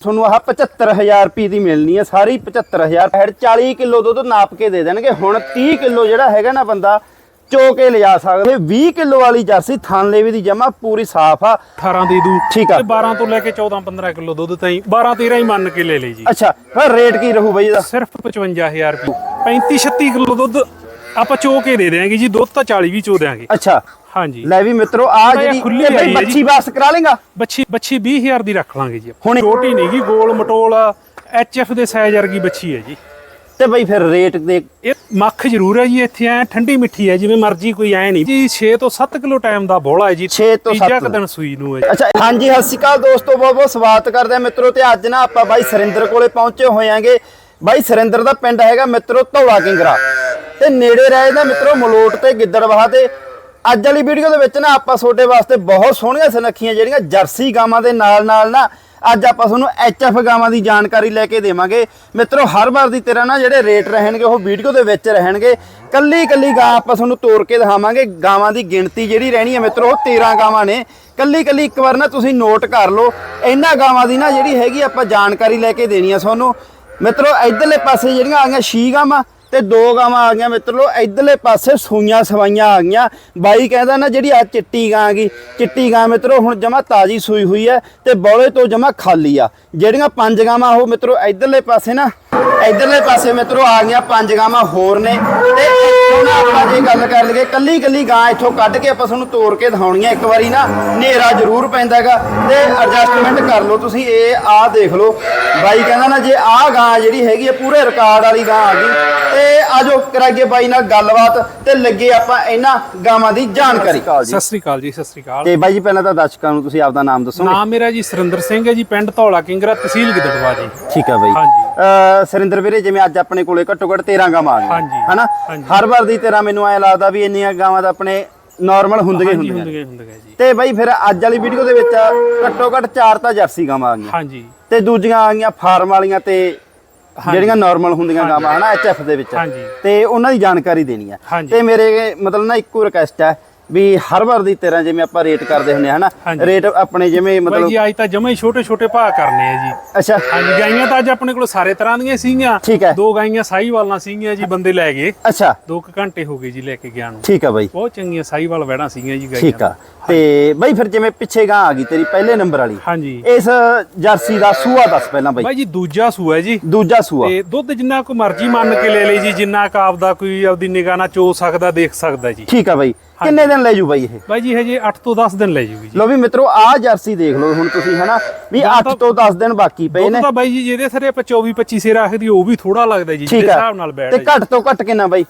ਤੁਹਾਨੂੰ ਆਹ 75000 ਰੁਪਏ ਦੀ ਮਿਲਣੀ ਹੈ ਸਾਰੀ 75000 ਹੈਡ 40 ਕਿਲੋ ਦੁੱਧ ਨਾਪ ਕੇ ਦੇ ਦੇਣਗੇ। ਹੁਣ 30 ਕਿਲੋ ਜਿਹੜਾ ਹੈਗਾ ਨਾ ਬੰਦਾ ਚੋ ਕੇ ਲਿਜਾ ਸਕਦਾ। ਇਹ 20 ਕਿਲੋ ਵਾਲੀ ਜਰਸੀ ਥਣ ਲੇਵੇ ਦੀ ਜਮਾ ਪੂਰੀ ਸਾਫ਼ ਆ। 18 ਦੇ ਦੂ। ਠੀਕ ਆ। ਤੇ 12 ਤੋਂ ਲੈ ਕੇ 14 15 ਕਿਲੋ ਦੁੱਧ ਤਾਈਂ 12 13 ਹੀ ਮੰਨ ਕੇ ਲੈ ਲਈ ਜੀ। ਅੱਛਾ ਫਿਰ ਰੇਟ ਕੀ ਰਹੂ ਬਈ ਇਹਦਾ? ਸਿਰਫ 55000 ਰੁਪਏ। 35 36 ਕਿਲੋ ਦੁੱਧ ਆਪਾਂ ਚੋ ਕੇ ਦੇ ਦੇਾਂਗੇ ਜੀ ਦੁੱਧ ਤਾਂ 40 ਵੀ ਚੋ ਦੇਾਂਗੇ ਅੱਛਾ। ਹਾਂਜੀ। ਲੈ ਵੀ ਮਿੱਤਰੋ ਆ ਜਿਹੜੀ ਖੁੱਲੀ ਇਹ ਬਈ। ਬੱਚੀ ਵਾਸ ਕਰਾ ਲੇਗਾ? ਬੱਚੀ ਬੱਚੀ 20000 ਦੀ ਰੱਖ ਲਾਂਗੇ ਜੀ। ਹੁਣ- ਛੋਟੀ ਨਹੀਂ ਗੀ ਗੋਲ ਮਟੋਲ ਐਚਐਫ ਦੇ ਸਾਈਜ਼ ਵਰਗੀ ਬੱਚੀ ਹੈ ਜੀ। ਤੇ ਬਈ ਫਿਰ ਰੇਟ ਦੇ ਇਹ ਮੱਖ ਜ਼ਰੂਰ ਹੈ ਜੀ ਇੱਥੇ ਐ ਠੰਡੀ ਮਿੱਠੀ ਹੈ ਜਿਵੇਂ ਮਰਜ਼ੀ ਕੋਈ ਐ ਨਹੀਂ। ਜੀ 6 ਤੋਂ 7 ਕਿਲੋ ਟਾਈਮ ਦਾ ਬੋਲਾ ਹੈ ਜੀ। ਛੇ ਤੋਂ ਤੀਜਾ ਸੱਤ। ਕੁ ਦਿਨ ਸੂਈ ਨੂੰ ਹੈ। ਅੱਛਾ ਹਾਂਜੀ ਸਤਿ ਸ਼੍ਰੀ ਅਕਾਲ ਦੋਸਤੋ ਬਹੁਤ ਬਹੁਤ ਸਵਾਗਤ ਕਰਦੇ ਆ ਮਿੱਤਰੋ ਤੇ ਅੱਜ ਨਾ ਆਪਾਂ ਬਾਈ ਸਰਿੰਦਰ ਕੋਲੇ ਪਹੁੰਚੇ ਹੋਏ ਆਂਗੇ ਬਾਈ ਸਰਿੰਦਰ ਦਾ ਪਿੰਡ ਹੈਗਾ ਮਿੱਤਰੋ ਧੌਲਾ ਕਿੰਗਰਾ। ਤੇ ਨੇੜੇ ਰਹੇ ਦਾ ਮਿੱਤਰੋ ਮਲੋਟ ਤੇ ਗਿੱਦੜਵਾਹ ਤੇ। ਅੱਜ ਵਾਲੀ ਵੀਡੀਓ ਦੇ ਵਿੱਚ ਨਾ ਆਪਾਂ ਤੁਹਾਡੇ ਵਾਸਤੇ ਬਹੁਤ ਸੋਹਣੀਆਂ ਸੁਨੱਖੀਆਂ ਜਿਹੜੀਆਂ ਜਰਸੀ ਗਾਵਾਂ ਦੇ ਨਾਲ ਨਾਲ ਨਾ ਅੱਜ ਆਪਾਂ ਤੁਹਾਨੂੰ ਐਚਐਫ ਗਾਵਾਂ ਦੀ ਜਾਣਕਾਰੀ ਲੈ ਕੇ ਦੇਵਾਂਗੇ। ਮਿੱਤਰੋ, ਹਰ ਵਾਰ ਦੀ ਤਰ੍ਹਾਂ ਨਾ ਜਿਹੜੇ ਰੇਟ ਰਹਿਣਗੇ, ਉਹ ਵੀਡੀਓ ਦੇ ਵਿੱਚ ਰਹਿਣਗੇ। ਕੱਲੀ ਕੱਲੀ ਗਾਂ ਆਪਾਂ ਤੁਹਾਨੂੰ ਤੋੜ ਕੇ ਦਿਖਾਵਾਂਗੇ। ਗਾਵਾਂ ਦੀ ਗਿਣਤੀ ਜਿਹੜੀ ਰਹਿਣੀ ਹੈ ਮਿੱਤਰੋ, ਉਹ 13 ਗਾਵਾਂ ਨੇ। ਕੱਲੀ ਕੱਲੀ ਇੱਕ ਵਾਰ ਨਾ ਤੁਸੀਂ ਨੋਟ ਕਰ ਲਓ, ਇਹਨਾਂ ਗਾਵਾਂ ਦੀ ਨਾ ਜਿਹੜੀ ਹੈਗੀ ਆਪਾਂ ਜਾਣਕਾਰੀ ਲੈ ਕੇ ਦੇਣੀ ਆ ਤੁਹਾਨੂੰ। ਮਿੱਤਰੋ, ਇਧਰਲੇ ਪਾਸੇ ਜਿਹੜੀਆਂ ਆ ਗਈਆਂ ਛੀ ਗਾਵਾਂ ਤੇ ਦੋ ਗਾਵਾਂ ਆ ਗਈਆਂ ਮਿੱਤਰੋ ਇਧਰਲੇ ਪਾਸੇ ਸੂਈਆਂ ਸਵਾਈਆਂ ਆ ਗਈਆਂ। ਬਾਈ ਕਹਿੰਦਾ ਨਾ ਜਿਹੜੀ ਆ ਚਿੱਟੀ ਗਾਂ ਗਈ ਚਿੱਟੀ ਗਾਂ ਮਿੱਤਰੋ, ਹੁਣ ਜਮਾ ਤਾਜੀ ਸੂਈ ਹੋਈ ਹੈ ਤੇ ਬੌਲੇ ਤੋਂ ਜਮਾ ਖਾਲੀ ਆ। ਜਿਹੜੀਆਂ ਪੰਜ ਗਾਵਾਂ ਉਹ ਮਿੱਤਰੋ, ਇਧਰਲੇ ਪਾਸੇ ਨਾ, ਇਧਰਲੇ ਪਾਸੇ ਮਿੱਤਰੋ ਆ ਗਈਆਂ ਪੰਜ ਗਾਵਾਂ ਹੋਰ ਨੇ ਤੇ ਜੇ ਗੱਲ ਕਰ ਲਈਏ ਕੱਲੀ ਕੱਲੀ ਗਾਂ ਇੱਥੋਂ ਕੱਢ ਕੇ ਆਪਾਂ ਤੁਹਾਨੂੰ ਤੋੜ ਕੇ ਦਿਖਾਉਣੀਆਂ ਇੱਕ ਵਾਰੀ ਨਾ ਹਨੇਰਾ ਜ਼ਰੂਰ ਪੈਂਦਾਗਾ ਤੇ ਐਡਜਸਟਮੈਂਟ ਕਰ ਲਓ ਤੁਸੀਂ ਇਹ ਆਹ ਦੇਖ ਲਓ। ਬਾਈ ਕਹਿੰਦਾ ਨਾ ਜੇ ਆਹ ਗਾਂ ਜਿਹੜੀ ਹੈਗੀ ਹੈ ਪੂਰੇ ਰਿਕਾਰਡ ਵਾਲੀ ਗਾਂ ਆ ਗਈ ਤੇ ਆਜੋ ਕਰਾਈਏ ਬਾਈ ਨਾਲ ਗੱਲਬਾਤ ਤੇ ਲੱਗੇ ਆਪਾਂ ਇਹਨਾਂ ਗਾਵਾਂ ਦੀ ਜਾਣਕਾਰੀ। ਸਤਿ ਸ੍ਰੀ ਅਕਾਲ ਜੀ ਸਤਿ ਸ੍ਰੀ ਅਕਾਲ। ਤੇ ਬਾਈ ਜੀ ਪਹਿਲਾਂ ਤਾਂ ਦਰਸ਼ਕਾਂ ਨੂੰ ਤੁਸੀਂ ਆਪਦਾ ਨਾਮ ਦੱਸੋਗੇ। ਨਾਮ ਮੇਰਾ ਜੀ ਸੁਰਿੰਦਰ ਸਿੰਘ ਹੈ ਜੀ ਪਿੰਡ ਧੌਲਾ ਕਿੰਗਰਾ ਤਹਿਸੀਲ ਗਿੱਦੜਵਾ ਜੀ। ਠੀਕ ਆ ਬਾਈ। ਹਾਂਜੀ। ਸਰਿੰਦਰ ਵੀਰੇ ਜਿਵੇਂ ਅੱਜ ਆਪਣੇ ਕੋਲੇ ਘੱਟੋ ਘੱਟ 13 ਗਾਵਾਂ ਆ ਗਈਆਂ। ਹਨਾ। ਹਰ ਵਾਰ ਦੀ ਤਰ੍ਹਾਂ ਮੈਨੂੰ ਐ ਲੱਗਦਾ ਵੀ ਇੰਨੀਆਂ ਗਾਵਾਂ ਤਾਂ ਆਪਣੇ ਨਾਰਮਲ ਹੁੰਦੀਆਂ ਹੁੰਦੀਆਂ ਤੇ ਬਾਈ ਫਿਰ ਅੱਜ ਵਾਲੀ ਵੀਡੀਓ ਦੇ ਵਿੱਚ ਘੱਟੋ ਘੱਟ ਚਾਰ ਤਾਂ ਜਰਸੀ ਗਾਵਾਂ ਆ ਗਈਆਂ। ਹਾਂਜੀ। ਤੇ ਦੂਜੀਆਂ ਆ ਗਈਆਂ ਫਾਰਮ ਵਾਲੀਆਂ ਤੇ ਜਿਹੜੀਆਂ ਨਾਰਮਲ ਹੁੰਦੀਆਂ ਗਾਵਾਂ ਹਨਾ ਐਚਐਫ ਦੇ ਵਿੱਚ। ਤੇ ਉਹਨਾਂ ਦੀ ਜਾਣਕਾਰੀ ਦੇਣੀ ਆ। ਤੇ ਮੇਰੇ ਮਤਲਬ ਨਾ ਇੱਕੋ ਰਿਕਵੈਸਟ ਹੈ ਵੀ ਹਰ ਵਾਰ ਦੀ ਤਰ੍ਹਾਂ ਜਿਵੇਂ ਆਪਾਂ ਰੇਟ ਕਰਦੇ ਹੁੰਦੇ ਹਨਾ। ਰੇਟ ਆਪਣੇ ਜਿਵੇਂ ਮਤਲਬ ਜੀ ਅੱਜ ਤਾਂ ਜਮਾ ਛੋਟੇ ਛੋਟੇ ਭਾਅ ਕਰਨੇ ਆ ਜੀ। ਅੱਛਾ। ਹਾਂਜੀ ਗਾਈਆਂ ਤਾਂ ਅੱਜ ਆਪਣੇ ਕੋਲ ਸਾਰੇ ਤਰ੍ਹਾਂ ਦੀਆਂ ਸੀਗੀਆਂ। ਠੀਕ ਹੈ। ਦੋ ਗਾਈਆਂ ਸਾਹੀਵਾਲਾਂ ਸੀਗੀਆਂ ਜੀ ਬੰਦੇ ਲੈ ਗਏ। ਅੱਛਾ। ਦੋ ਕੁ ਘੰਟੇ ਹੋ ਗਏ ਜੀ ਲੈ ਕੇ ਗਿਆ ਨੂੰ। ਠੀਕ ਆ ਬਾਈ। ਬਹੁਤ ਚੰਗੀਆਂ ਸਾਹੀਵਾਲ ਵੈੜਾਂ ਸੀਗੀਆਂ ਜੀ ਗਾਈਆਂ ਠੀਕ ਆ। ਤੇ ਬਾਈ ਫਿਰ ਜਿਵੇਂ ਪਿੱਛੇ ਗਾਂ ਆ ਗਈ ਤੇਰੀ ਪਹਿਲੇ ਨੰਬਰ ਵਾਲੀ। ਹਾਂਜੀ। ਇਸ ਜਰਸੀ ਦਾ ਸੂਆ ਦੱਸ ਪਹਿਲਾਂ ਬਾਈ। ਬਾਈ ਜੀ ਦੂਜਾ ਸੂਆ ਹੈ ਜੀ। ਦੂਜਾ ਸੂਆ। ਤੇ ਦੁੱਧ ਜਿੰਨਾ ਕੋ ਮਰਜ਼ੀ ਮੰਨ ਕੇ ਲੈ ਲਈ ਜੀ ਜਿੰਨਾ ਕ ਆਪਦਾ ਕੋਈ ਆਪਦੀ ਨਿਗਾਹ ਨਾਲ ਚੋ ਸਕਦਾ ਦੇਖ ਸਕਦਾ ਜੀ। ਠੀਕ ਆ ਬਾਈ। ਕਿੰਨੇ ਦਿਨ ਲੈ ਜੂ ਬਾਈ ਇਹ? ਬਾਈ ਜੀ ਹਜੇ 8 ਤੋਂ 10 ਦਿਨ ਲੈ ਜੂਗੀ ਜੀ। ਲੋ ਵੀ ਮਿੱਤਰੋ ਆਹ ਜਰਸੀ ਦੇਖ ਲਓ ਹੁਣ ਤੁਸੀਂ ਹਨਾ? ਵੀ 8 ਤੋਂ 10 ਦਿਨ ਬਾਕੀ ਪਏ ਨੇ। ਤਾਂ ਬਾਈ ਜੀ ਜਿਹਦੇ ਸਾਰੇ ਆਪਾਂ 24 25 ਸੇ ਰੱਖਦੀ ਉਹ ਵੀ ਥੋੜਾ ਲੱਗਦਾ ਜੀ ਜਿਹਦੇ ਆ। ਹਿਸਾਬ ਨਾਲ ਬੈਠ ਤੇ ਘੱਟ ਤੋਂ ਘੱਟ ਕਿੰਨਾ ਬਾਈ?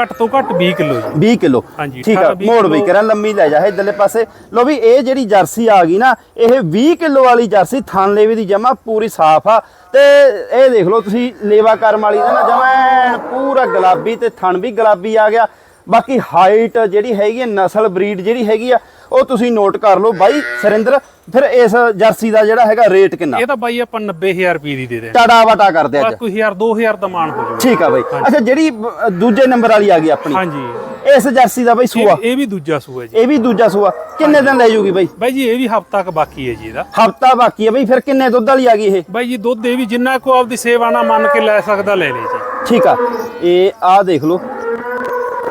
ਘੱਟ ਤੋਂ ਘੱਟ 20 ਕਿਲੋ ਜੀ। 20 ਕਿਲੋ। ਹਾਂਜੀ, ਠੀਕ ਆ 18 20 ਮੋੜ ਵੀ। ਕਰਾਂ ਲੰਮੀ ਲੈ ਜਾ ਇਧਰਲੇ ਪਾਸੇ। ਲੋ ਵੀ ਇਹ ਜਿਹੜੀ ਜਰਸੀ ਆ ਗਈ ਨਾ ਇਹ 20 ਕਿਲੋ ਵਾਲੀ ਜਰਸੀ ਥਣ ਲੇਵੇ ਦੀ ਜਮਾ ਪੂਰੀ ਸਾਫ਼ ਆ। ਤੇ ਇਹ ਦੇਖ ਲਓ ਤੁਸੀਂ ਲੇਵਾ ਕਰਮ ਵਾਲੀ ਦਾ ਨਾ ਜਮਾ ਪੂਰਾ ਗੁਲਾਬੀ ਤੇ ਥਣ ਵੀ ਗੁਲਾਬੀ ਆ ਗਿਆ। ਬਾਕੀ ਹਾਈਟ ਜਿਹੜੀ ਹੈਗੀ ਆ ਨਸਲ ਬਰੀਡ ਜਿਹੜੀ ਹੈਗੀ ਆ ਉਹ ਤੁਸੀਂ ਨੋਟ ਕਰ ਲਓ ਬਾਈ ਸਰਿੰਦਰ। ਫਿਰ ਇਸ ਜਰਸੀ ਦਾ ਜਿਹੜਾ ਹੈਗਾ ਰੇਟ ਕਿੰਨਾ? ਇਹ ਤਾਂ ਬਾਈ ਆਪਾਂ 90000 ਰੁਪਏ ਦੀ ਦੇ ਦੇ ਟਾੜਾ ਵਟਾ ਕਰਦੇ ਅੱਜ। ਬਸ ਕੋਈ 1000 2000 ਦਾ ਮਾਨ ਹੋ ਜਾਊਗਾ। ਠੀਕ ਆ ਬਾਈ। ਅੱਛਾ ਜਿਹੜੀ ਦੂਜੇ ਨੰਬਰ ਵਾਲੀ ਆ ਗਈ ਆਪਣੀ। ਹਾਂਜੀ। ਇਸ ਜਰਸੀ ਦਾ ਬਾਈ ਸੂਆ। ਇਹ ਵੀ ਦੂਜਾ ਸੂਆ ਜੀ। ਇਹ ਵੀ ਦੂਜਾ ਸੂਆ। ਕਿੰਨੇ ਦਿਨ ਲੈ ਜੂਗੀ ਬਾਈ? ਬਾਈ ਜੀ ਇਹ ਵੀ ਹਫਤਾ ਕ ਬਾਕੀ ਹੈ ਜੀ ਇਹਦਾ। ਹਫਤਾ ਬਾਕੀ ਹੈ ਬਈ। ਫਿਰ ਕਿੰਨੇ ਦੁੱਧ ਵਾਲੀ ਆ ਗਈ ਇਹ? ਬਾਈ ਜੀ ਦੁੱਧ ਇਹ ਵੀ ਜਿੰਨਾ ਕੋ ਆਪਦੀ ਸੇਵਾ ਨਾਲ ਮੰਨ ਕੇ ਲੈ ਸਕਦਾ ਲੈ ਲੈ ਜੀ। ਠੀਕ ਆ। ਇਹ ਆ ਦੇਖ ਲਓ।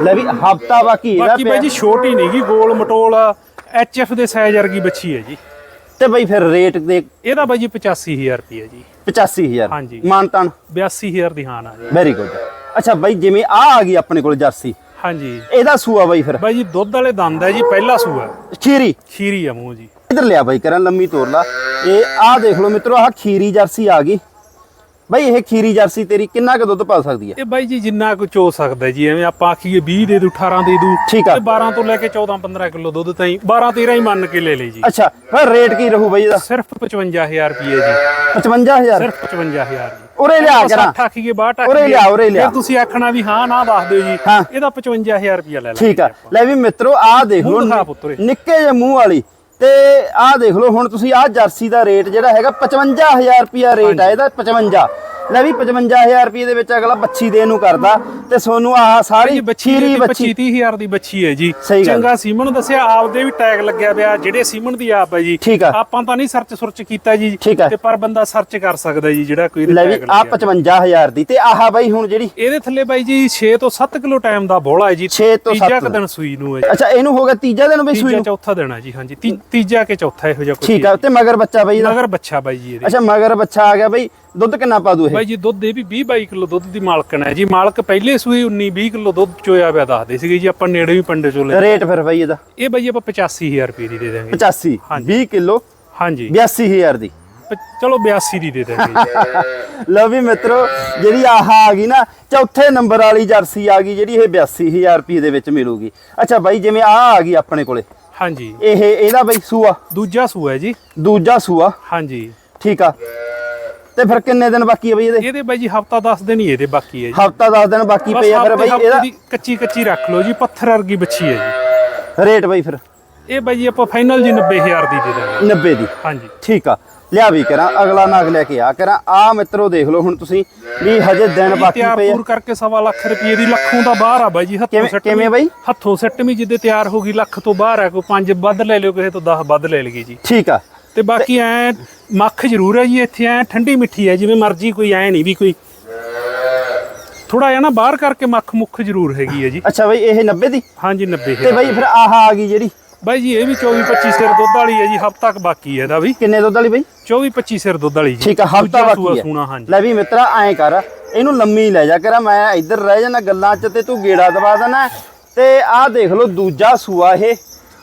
ਲੈ ਵੀ ਹਫਤਾ ਬਾਕੀ ਇਹਦਾ ਬਾਕੀ ਪਿਆ ਜੀ ਛੋਟੀ ਨਹੀਂ ਗੀ ਗੋਲ ਮਟੋਲ ਐਚਐਫ ਦੇ ਸਾਈਜ਼ ਵਰਗੀ ਬੱਚੀ ਹੈ ਜੀ। ਤੇ ਬਈ ਫਿਰ ਰੇਟ ਦੇ ਇਹਦਾ ਬਾਈ ਜੀ 85000 ਰੁਪਏ ਜੀ। 85000 ਹਾਂਜੀ। ਮਾਨਤਾਨ। 82000 ਦੀ ਹਾਨ ਆ ਜੀ। ਵੈਰੀ ਗੁੱਡ ਅੱਛਾ ਬਈ ਜਿਵੇਂ ਆ ਆ ਗਈ ਆਪਣੇ ਕੋਲ ਜਰਸੀ। ਹਾਂਜੀ। ਇਹਦਾ ਸੂਆ ਬਈ ਫਿਰ? ਬਾਈ ਜੀ ਦੁੱਧ ਵਾਲੇ ਦੰਦ ਹੈ ਜੀ ਪਹਿਲਾ ਸੂਆ। ਖੀਰੀ। ਖੀਰੀ ਆ ਮੂੰਹ ਜੀ। ਇਧਰ ਲਿਆ ਬਾਈ ਕਰਾਂ ਲੰਮੀ ਤੋਰ ਲਾ। ਇਹ ਆ ਦੇਖ ਲਓ ਮਿੱਤਰੋ ਆਹ ਖੀਰੀ ਜਰਸੀ ਆ ਗਈ। ਬਈ ਇਹ ਖੀਰੀ ਜਰਸੀ ਤੇਰੀ ਕਿੰਨਾ ਕੁ ਦੁੱਧ ਪਾ ਸਕਦੀ ਹੈ? ਇਹ ਬਾਈ ਜੀ ਜਿੰਨਾ ਕੁ ਚੋ ਸਕਦਾ ਜੀ ਐਵੇਂ ਆਪਾਂ ਆਖੀਏ 20 ਦੇ ਦੂ 18 ਦੇ ਦੂ ਠੀਕ ਆ। ਤੇ 12 ਤੋਂ ਲੈ ਕੇ 14 15 ਕਿਲੋ ਦੁੱਧ ਤਾਈਂ 12 13 ਹੀ ਮੰਨ ਕੇ ਲੈ ਲਈ ਜੀ। ਅੱਛਾ ਫਿਰ ਰੇਟ ਕੀ ਰਹੂ ਬਈ ਇਹਦਾ? ਸਿਰਫ 55000 ਰੁਪਏ ਜੀ। 55000 ਸਿਰਫ 55000 ਜੀ। ਉਰੇ ਲਿਆ ਕਰਾਂ 60 ਆਖੀਏ 62 ਉਰੇ ਲਿਆ, ਉਰੇ ਲਿਆ। ਫਿਰ ਤੁਸੀਂ ਆਖਣਾ ਵੀ ਹਾਂ ਨਾ ਦੱਸ ਦਿਓ ਜੀ। ਹਾਂ। ਇਹਦਾ 55000 ਰੁਪਏ ਲੈ ਲਾਂਗੇ ਠੀਕ ਆ। ਲੈ ਵੀ ਮਿੱਤਰੋ ਆਹ ਦੇਖ ਮੂੰਹ ਦਿਖਾ ਲਓ ਪੁੱਤਰੇ। ਨਿੱਕੇ ਜਿਹੇ ਮੂੰਹ ਵਾਲੀ। ਤੇ ਆਹ ਦੇਖ ਲਓ, ਹੁਣ ਤੁਸੀਂ ਆਹ ਜਰਸੀ ਦਾ ਰੇਟ ਜਿਹੜਾ ਹੈਗਾ 55000 ਰੁਪਿਆ ਰੇਟ ਆ, ਇਹਦਾ 55 ਲੈ ਵੀ 55000 ਰੁਪਏ ਦੇ ਵਿੱਚ ਅਗਲਾ ਬੱਚੀ ਦੇਣ ਨੂੰ ਕਰਦਾ ਤੇ ਸੋਨੂੰ ਆਹ ਸਾਰੀ ਬੱਚੀ ਦੀ ਬੱਚੀ। 25 ਹਜ਼ਾਰ ਦੀ ਬੱਚੀ ਹੈ ਜੀ। ਚੰਗਾ ਸੀਮਨ ਦੱਸਿਆ ਆਪਦੇ ਵੀ ਟੈਗ ਲੱਗਿਆ ਪਿਆ ਜਿਹੜੇ ਸੀਮਨ ਦੀ ਆਪ ਹੈ ਜੀ। ਆਪਾਂ ਤਾਂ ਨਹੀਂ ਸਰਚ ਸੁਰਚ ਕੀਤਾ ਜੀ। ਤੇ ਪਰ ਬੰਦਾ ਸਰਚ ਕਰ ਸਕਦਾ ਜੀ ਜਿਹੜਾ ਕੋਈ ਲੈ ਵੀ ਆ ਲੱਗਿਆ 55000 ਦੀ। ਤੇ ਆਹ ਬਾਈ ਹੁਣ ਜਿਹੜੀ ਇਹਦੇ ਥੱਲੇ ਬਾਈ ਜੀ 6 ਤੋਂ 7 ਕਿਲੋ ਟਾਈਮ ਦਾ ਬੋਲਾ ਹੈ ਜੀ। ਛੇ ਤੋਂ ਤੀਜਾ ਸੱਤ ਕੁ ਦਿਨ ਸੂਈ ਨੂੰ ਹੈ ਜੀ। ਅੱਛਾ ਇਹਨੂੰ ਹੋ ਗਿਆ ਤੀਜਾ ਦਿਨ ਬਈ ਸੂਈ ਤੀਜਾ ਚੌਥਾ ਦਿਨ ਹੈ ਜੀ ਹਾਂਜੀ। ਤੀਜਾ ਕੇ ਚੌਥਾ ਇਹੋ ਜਿਹਾ ਕੋਈ ਠੀਕ ਆ ਤੇ ਮਗਰ ਬੱਚਾ ਬਈ ਇਹਦਾ ਮਗਰ ਬੱਚਾ ਬਾਈ ਜੀ ਅੱਛਾ ਮਗਰ ਬੱਚਾ ਆ ਗਿਆ ਬਈ। ਦੁੱਧ ਕਿੰਨਾ ਪਾ ਦੂ ਇਹ? ਬਾਈ ਜੀ ਦੁੱਧ ਇਹ ਵੀ 20 22 ਕਿਲੋ ਦੁੱਧ ਦੀ ਮਾਲਕਣ ਹੈ ਜੀ। ਮਾਲਕ ਪਹਿਲੇ ਸੂਈ 19 20 ਕਿਲੋ ਦੁੱਧ ਚੋਇਆ ਪਿਆ ਦੱਸਦੇ ਸੀਗੇ ਜੀ ਆਪਾਂ ਨੇੜੇ ਵੀ ਪਿੰਡ ਚੋਂ ਲੈ ਰੇਟ ਫਿਰ ਬਈ ਇਹਦਾ? ਇਹ ਬਾਈ ਆਪਾਂ 85000 ਰੁਪਏ ਦੀ ਦੇ ਦਾਂਗੇ 85 ਹਾਂਜੀ। 20 ਕਿਲੋ ਹਾਂਜੀ। 82000 ਦੀ। ਚਲੋ 82 ਦੀ ਦੇ ਦਾਂਗੇ। ਲਓ ਵੀ ਮਿੱਤਰੋ ਜਿਹੜੀ ਆਹ ਆ ਗਈ ਨਾ ਚੌਥੇ ਨੰਬਰ ਵਾਲੀ ਜਰਸੀ ਆ ਗਈ ਜਿਹੜੀ ਇਹ 82000 ਰੁਪਏ ਦੇ ਵਿੱਚ ਮਿਲੂਗੀ। ਅੱਛਾ ਬਾਈ ਜਿਵੇਂ ਆ ਆ ਗਈ ਆਪਣੇ ਕੋਲੇ। ਹਾਂਜੀ। ਇਹ ਇਹਦਾ ਬਈ ਸੂਆ? ਦੂਜਾ ਸੂਆ ਹੈ ਜੀ। ਦੂਜਾ ਸੂਆ। ਹਾਂਜੀ। ਠੀਕ ਆ। ਤੇ ਫਿਰ ਕਿੰਨੇ ਦਿਨ ਬਾਕੀ ਆ ਬਈ ਇਹਦੇ? ਇਹਦੇ ਬਾਈ ਜੀ ਹਫਤਾ 10 ਦਿਨ ਹੀ ਇਹਦੇ ਬਾਕੀ ਹੈ ਜੀ। ਹਫਤਾ 10 ਦਿਨ ਬਾਕੀ ਪਏ ਆ ਫਿਰ ਬਈ ਇਹਦਾ ਕੱਚੀ ਕੱਚੀ ਰੱਖ ਲਓ ਜੀ ਪੱਥਰ ਵਰਗੀ ਬੱਚੀ ਹੈ ਜੀ। ਰੇਟ ਬਈ ਫਿਰ? ਇਹ ਬਾਈ ਜੀ ਆਪਾਂ ਫਾਈਨਲ ਜੀ 90000 ਦੀ ਦੇ ਦਾਂਗੇ। 90 ਦੀ। ਹਾਂਜੀ। ਠੀਕ ਆ। ਲਿਆ ਵੀ ਕਰਾਂ ਅਗਲਾ ਨਾਗ ਲੈ ਕੇ ਆ ਕਰਾਂ। ਆ ਮਿੱਤਰੋ ਦੇਖ ਲਓ ਹੁਣ ਤੁਸੀਂ ਵੀ ਹਜੇ ਦਿਨ ਬਾਕੀ ਪਏ ਆ। ਪੂਰ ਕਰਕੇ ਸਵਾ ਲੱਖ ਰੁਪਏ ਦੀ ਲੱਖੋਂ ਦਾ ਬਾਹਰ ਆ ਬਾਈ ਜੀ ਹੱਥੋਂ ਸੱਟ ਕਿਵੇਂ ਬਾਈ? ਹੱਥੋਂ ਸੱਟ ਵੀ ਜਿੱਦੇ ਤਿਆਰ ਹੋ ਗਈ ਲੱਖ ਤੋਂ ਬਾਹਰ ਆ ਕੋਈ 5 ਵੱਧ ਲੈ ਲਿਓ ਕਿਸੇ ਤੋਂ 10 ਵੱਧ ਲੈ ਲਈਏ ਜੀ। ਠੀਕ ਆ। ਤੇ ਬਾਕੀ ਐ ਮੱਖ ਜ਼ਰੂਰ ਹੈ ਜੀ ਇੱਥੇ ਐ ਠੰਡੀ ਮਿੱਠੀ ਹੈ ਜਿਵੇਂ ਮਰਜ਼ੀ ਕੋਈ ਐ ਨਹੀਂ ਵੀ ਕੋਈ। ਥੋੜਾ ਜਿਹਾ ਨਾ ਬਾਹਰ ਕਰਕੇ ਮੱਖ ਮੁੱਖ ਜ਼ਰੂਰ ਹੈਗੀ ਹੈ ਜੀ। ਅੱਛਾ ਬਈ ਇਹ 90 ਦੀ? ਹਾਂਜੀ 90 ਤੇ ਬਈ ਫਿਰ ਆਹ ਆ ਗਈ ਜਿਹੜੀ? ਬਾਈ ਜੀ ਇਹ ਵੀ 24 25 ਸਿਰ ਦੁੱਧ ਵਾਲੀ ਹੈ ਜੀ ਹਫ਼ਤਾ ਤੱਕ ਬਾਕੀ ਹੈ ਇਹਦਾ ਵੀ। ਕਿੰਨੇ ਦੁੱਧ ਵਾਲੀ ਬਈ? 24 25 ਸਿਰ ਦੁੱਧ ਵਾਲੀ ਜੀ। ਠੀਕ ਆ ਹਫਤਾ ਬਾਕੀ ਹੈ। ਲੈ ਵੀ ਮਿੱਤਰਾ ਐਂ ਕਰ ਇਹਨੂੰ ਲੰਮੀ ਲੈ ਜਾ ਕਰਾਂ ਮੈਂ ਇੱਧਰ ਰਹਿ ਜਾਣਾ ਗੱਲਾਂ 'ਚ ਤੇ ਤੂੰ ਗੇੜਾ ਦਵਾ ਦੇਣਾ ਤੇ ਆਹ ਦੇਖ ਲਓ ਦੂਜਾ ਸੂਆ ਇਹ।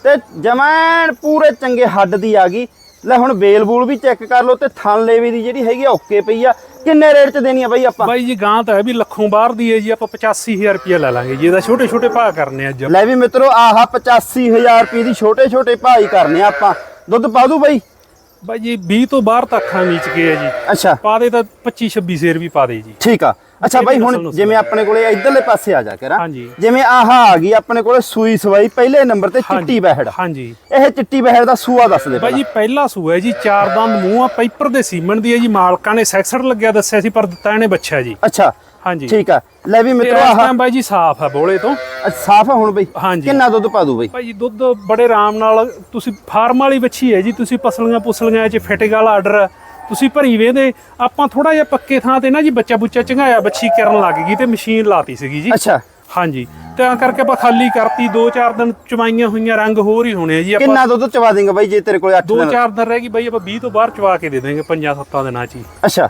ਤੇ ਜਮੈਨ ਪੂਰੇ ਚੰਗੇ ਹੱਡ ਦੀ ਆ ਗਈ। ਲੈ ਹੁਣ ਬੇਲ ਬੂਲ ਵੀ ਚੈੱਕ ਕਰ ਲਓ ਤੇ ਥਣ ਲੇਵੇ ਦੀ ਜਿਹੜੀ ਹੈਗੀ ਆ ਓਕੇ ਪਈ ਆ। ਕਿੰਨੇ ਰੇਟ 'ਚ ਦੇਣੀ ਆ ਬਈ ਆਪਾਂ? ਬਾਈ ਜੀ ਗਾਂ ਤਾਂ ਹੈ ਵੀ ਲੱਖੋਂ ਬਾਹਰ ਦੀ ਹੈ ਜੀ ਆਪਾਂ 85000 ਰੁਪਏ ਲੈ ਲਾਂਗੇ ਜੀ। ਇਹਦਾ ਛੋਟੇ ਛੋਟੇ ਭਾਅ ਕਰਨੇ ਅੱਜ। ਲੈ ਵੀ ਮਿੱਤਰੋ ਆਹ 85000 ਰੁਪਏ ਦੀ ਛੋਟੇ ਛੋਟੇ ਭਾਈ ਕਰਨੇ ਆ ਆਪਾਂ। ਦੁੱਧ ਪਾ ਦੂ ਬਈ? ਬਾਈ ਜੀ 20 ਤੋਂ ਬਾਹਰ ਤੱਕ ਖਾਂ ਨੀਚ ਗਏ ਆ ਜੀ। ਅੱਛਾ। ਪਾ ਦੇ ਤਾਂ 25 26 ਸ਼ੇਰ ਵੀ ਪਾ ਦੇ ਜੀ। ਠੀਕ ਆ। ਅੱਛਾ ਬਾਈ ਹੁਣ ਨੂੰ ਜਿਵੇਂ ਆਪਣੇ ਕੋਲੇ ਇਧਰਲੇ ਪਾਸੇ ਆ ਜਾ ਕਰਾਂ ਹਾਂਜੀ। ਜਿਵੇਂ ਆਹ ਆ ਗਈ ਆਪਣੇ ਕੋਲੇ ਸੂਈ ਸਵਾਈ ਪਹਿਲੇ ਨੰਬਰ ਤੇ ਚਿੱਟੀ ਬਹਿੜ। ਹਾਂਜੀ। ਇਹ ਚਿੱਟੀ ਬਹਿੜ ਦਾ ਸੂਆ ਦੱਸ ਦੇ ਬਾਈ ਜੀ ਪਹਿਲਾ। ਸੂਆ ਹੈ ਜੀ ਚਾਰ ਦੰਦ ਮੂੰਹ ਆ ਪਾਈਪਰ ਦੇ ਸੀਮਨ ਦੀ ਹੈ ਜੀ ਮਾਲਕਾਂ ਨੇ ਸੈਕਸਰ ਲੱਗਿਆ ਦੱਸਿਆ ਸੀ ਪਰ ਦਿੱਤਾ ਇਹਨੇ ਬੱਚਾ ਜੀ। ਅੱਛਾ ਹਾਂਜੀ। ਠੀਕ ਆ। ਲੈ ਵੀ ਮਿੱਤਰੋ ਆਹ ਟਾਈਮ ਬਾਈ ਜੀ ਸਾਫ਼ ਹੈ ਬੋਲੇ ਤੋਂ। ਸਾਫ਼ ਆ ਹੁਣ ਬਈ। ਹਾਂਜੀ। ਕਿੰਨਾ ਦੁੱਧ ਪਾ ਦੂ ਬਈ? ਭਾਈ ਜੀ ਦੁੱਧ ਬੜੇ ਆਰਾਮ ਨਾਲ ਤੁਸੀਂ ਫਾਰਮ ਵਾਲੀ ਬੱਚੀ ਹੈ ਜੀ ਤੁਸੀਂ ਪਸਲੀਆਂ ਪੁਸਲੀਆਂ ਚ ਫਿਟਿੰਗ ਵਾਲਾ ਆਰਡਰ ਤੁਸੀਂ ਭਰੀ ਵੇਦੇ ਆਪਾਂ ਥੋੜਾ ਜਿਹਾ ਪੱਕੇ ਥਾਂ ਤੇ ਨਾ ਜੀ ਬੱਚਾ ਬੁੱਚਾ ਚੰਗਾਇਆ ਬੱਚੀ ਕਰਨ ਲੱਗ ਗਈ ਤੇ ਮਸ਼ੀਨ ਲਾਤੀ ਸੀਗੀ ਜੀ। ਅੱਛਾ। ਹਾਂਜੀ। ਤਾਂ ਕਰਕੇ ਆਪਾਂ ਖਾਲੀ ਕਰਤੀ 2-4 ਦਿਨ ਚਵਾਈਆਂ ਹੋਈਆਂ ਰੰਗ ਹੋਰ ਹੀ ਹੋਣੇ ਆ ਜੀ ਆਪਾਂ। ਕਿੰਨਾ ਦੁੱਧ ਚਵਾ ਦੇਂਗਾ ਬਾਈ ਜੇ ਤੇਰੇ ਕੋਲੇ 8 ਦਿਨ? 2-4 ਦਿਨ ਰਹਿ ਗਈ ਬਾਈ ਆਪਾਂ 20 ਤੋਂ ਬਾਹਰ ਚਵਾ ਕੇ ਦੇ ਦਾਂਗੇ 5-7 ਦਿਨਾਂ ਚ ਹੀ। ਅੱਛਾ।